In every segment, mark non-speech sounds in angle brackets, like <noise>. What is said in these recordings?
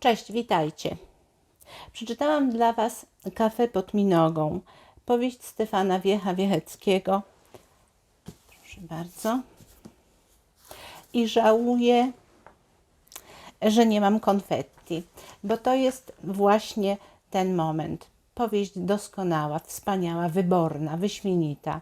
Cześć, witajcie. Przeczytałam dla Was Kafe pod Minogą, powieść Stefana Wiecha Wiecheckiego. Proszę bardzo. I żałuję, że nie mam konfetti, bo to jest właśnie ten moment. Powieść doskonała, wspaniała, wyborna, wyśmienita.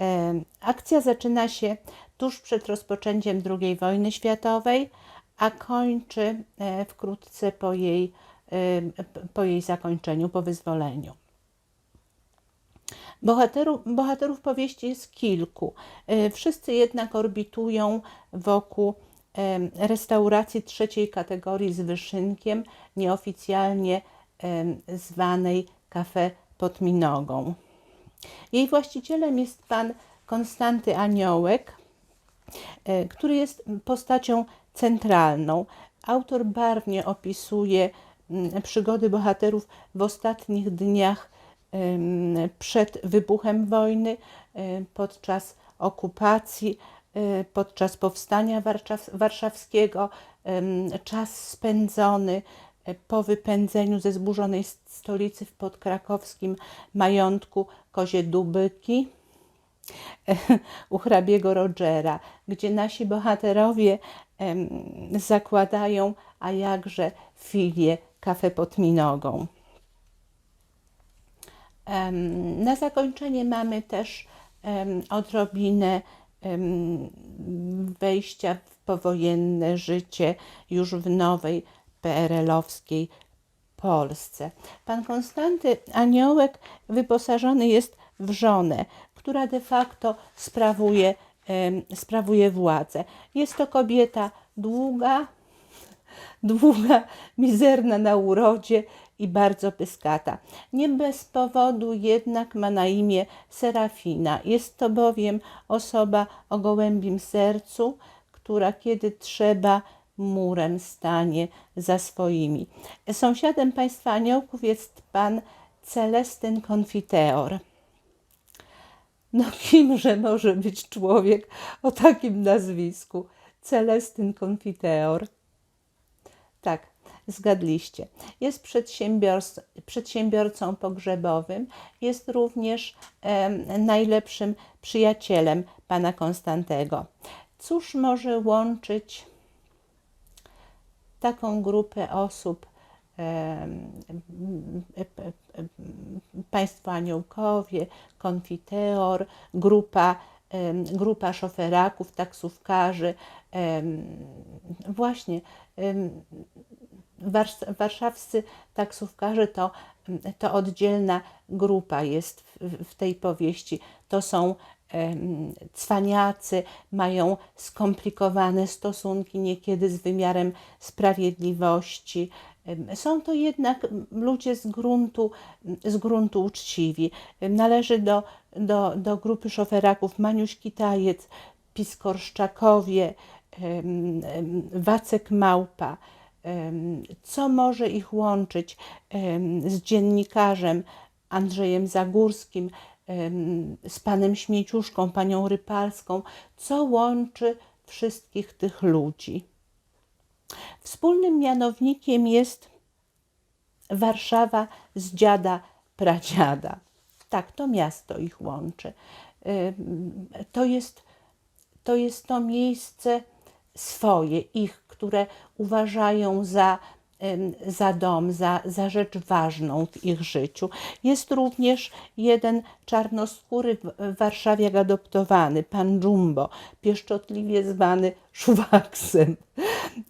E, Akcja zaczyna się tuż przed rozpoczęciem II wojny światowej, a kończy e, wkrótce po jej, e, po jej zakończeniu, po wyzwoleniu. Bohaterów, bohaterów powieści jest kilku. E, Wszyscy jednak orbitują wokół restauracji trzeciej kategorii z wyszynkiem, nieoficjalnie zwanej Kafe pod Minogą. Jej właścicielem jest pan Konstanty Aniołek, który jest postacią centralną. Autor barwnie opisuje mm, przygody bohaterów w ostatnich dniach przed wybuchem wojny, podczas okupacji, podczas powstania warszaw- warszawskiego, czas spędzony e, po wypędzeniu ze zburzonej stolicy w podkrakowskim majątku Kozie Dubyki <laughs> u hrabiego Rogera, gdzie nasi bohaterowie zakładają, a jakże filię kafe pod Minogą. Na zakończenie mamy też odrobinę wejścia w powojenne życie już w nowej PRL-owskiej Polsce. Pan Konstanty Aniołek wyposażony jest w żonę, która de facto sprawuje, sprawuje władzę. Jest to kobieta długa, <laughs> długa, mizerna na urodzie i bardzo pyskata. Nie bez powodu jednak ma na imię Serafina. Jest to bowiem osoba o gołębim sercu, która kiedy trzeba murem stanie za swoimi. Sąsiadem państwa aniołków jest pan Celestyn Konfiteor. No kimże może być człowiek o takim nazwisku? Celestyn Konfiteor. Tak, zgadliście. Jest przedsiębiorc- przedsiębiorcą pogrzebowym, jest również em, najlepszym przyjacielem pana Konstantego. Cóż może łączyć taką grupę osób, e- e- e- państwo aniołkowie, konfiteor, grupa, grupa szoferaków, taksówkarzy, właśnie warszawscy taksówkarze to, to oddzielna grupa jest w, w tej powieści. To są cwaniacy, mają skomplikowane stosunki niekiedy z wymiarem sprawiedliwości. Są to jednak ludzie z gruntu, z gruntu uczciwi. Należy do, do, do grupy szoferaków Maniuś Kitajec, Piskorszczakowie, Wacek Małpa. Co może ich łączyć z dziennikarzem Andrzejem Zagórskim, z panem Śmieciuszką, panią Rypalską? Co łączy wszystkich tych ludzi? Wspólnym mianownikiem jest Warszawa z dziada pradziada. Tak, to miasto ich łączy. To jest, to jest to miejsce swoje, ich, które uważają za, za dom, za, za rzecz ważną w ich życiu. Jest również jeden czarnoskóry warszawiak adoptowany, pan Jumbo, pieszczotliwie zwany <laughs> Szwaksem.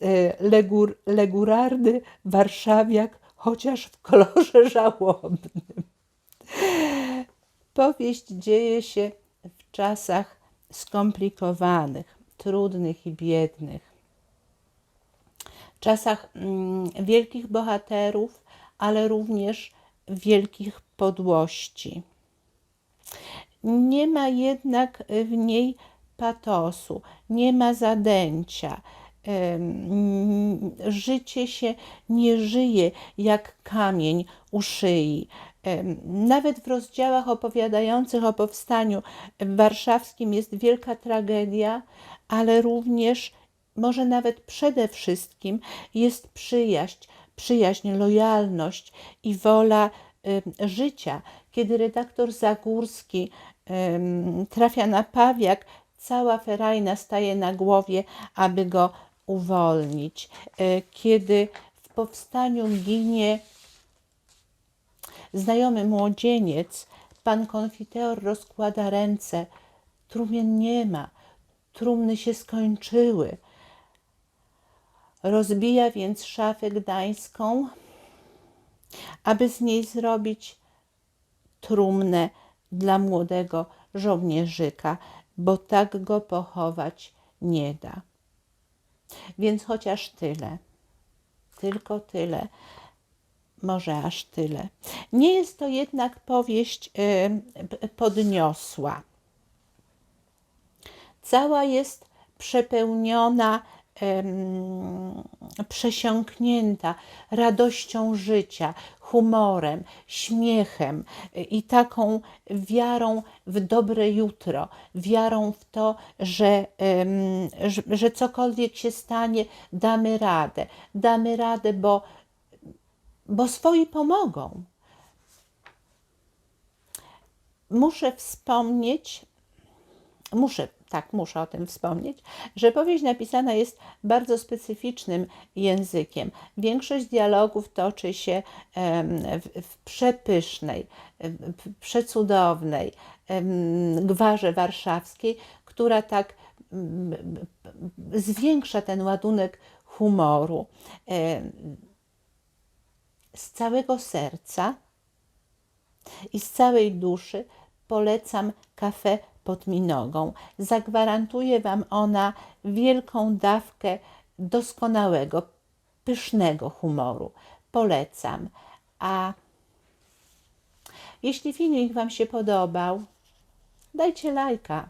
E, Legur, legurarny warszawiak, chociaż w kolorze <laughs> żałobnym. Powieść dzieje się w czasach skomplikowanych, trudnych i biednych. Czasach mm, wielkich bohaterów, ale również wielkich podłości. Nie ma jednak w niej patosu, nie ma zadęcia. Życie się nie żyje jak kamień u szyi. Nawet w rozdziałach opowiadających o powstaniu warszawskim jest wielka tragedia, ale również, może nawet przede wszystkim, jest przyjaźń przyjaźń, lojalność i wola życia. Kiedy redaktor Zagórski trafia na pawiak, cała ferajna staje na głowie, aby go uwolnić. Y, Kiedy w powstaniu ginie znajomy młodzieniec, pan konfiteor rozkłada ręce. Trumien nie ma, trumny się skończyły. Rozbija więc szafę gdańską, aby z niej zrobić trumnę dla młodego żołnierzyka, bo tak go pochować nie da. Więc chociaż tyle, tylko tyle, może aż tyle. Nie jest to jednak powieść podniosła. Cała jest przepełniona, przesiąknięta radością życia, humorem, śmiechem y, i taką wiarą w dobre jutro, wiarą w to, że, że, że cokolwiek się stanie, damy radę. Damy radę, bo, bo swoi pomogą. Muszę wspomnieć, muszę, tak, muszę o tym wspomnieć, że powieść napisana jest bardzo specyficznym językiem. Większość dialogów toczy się w, w przepysznej, p- przecudownej gwarze warszawskiej, która tak mm, zwiększa ten ładunek humoru. Z całego serca i z całej duszy polecam kafę pod minogą. Zagwarantuje Wam ona wielką dawkę doskonałego, pysznego humoru. Polecam. A jeśli filmik Wam się podobał, dajcie lajka.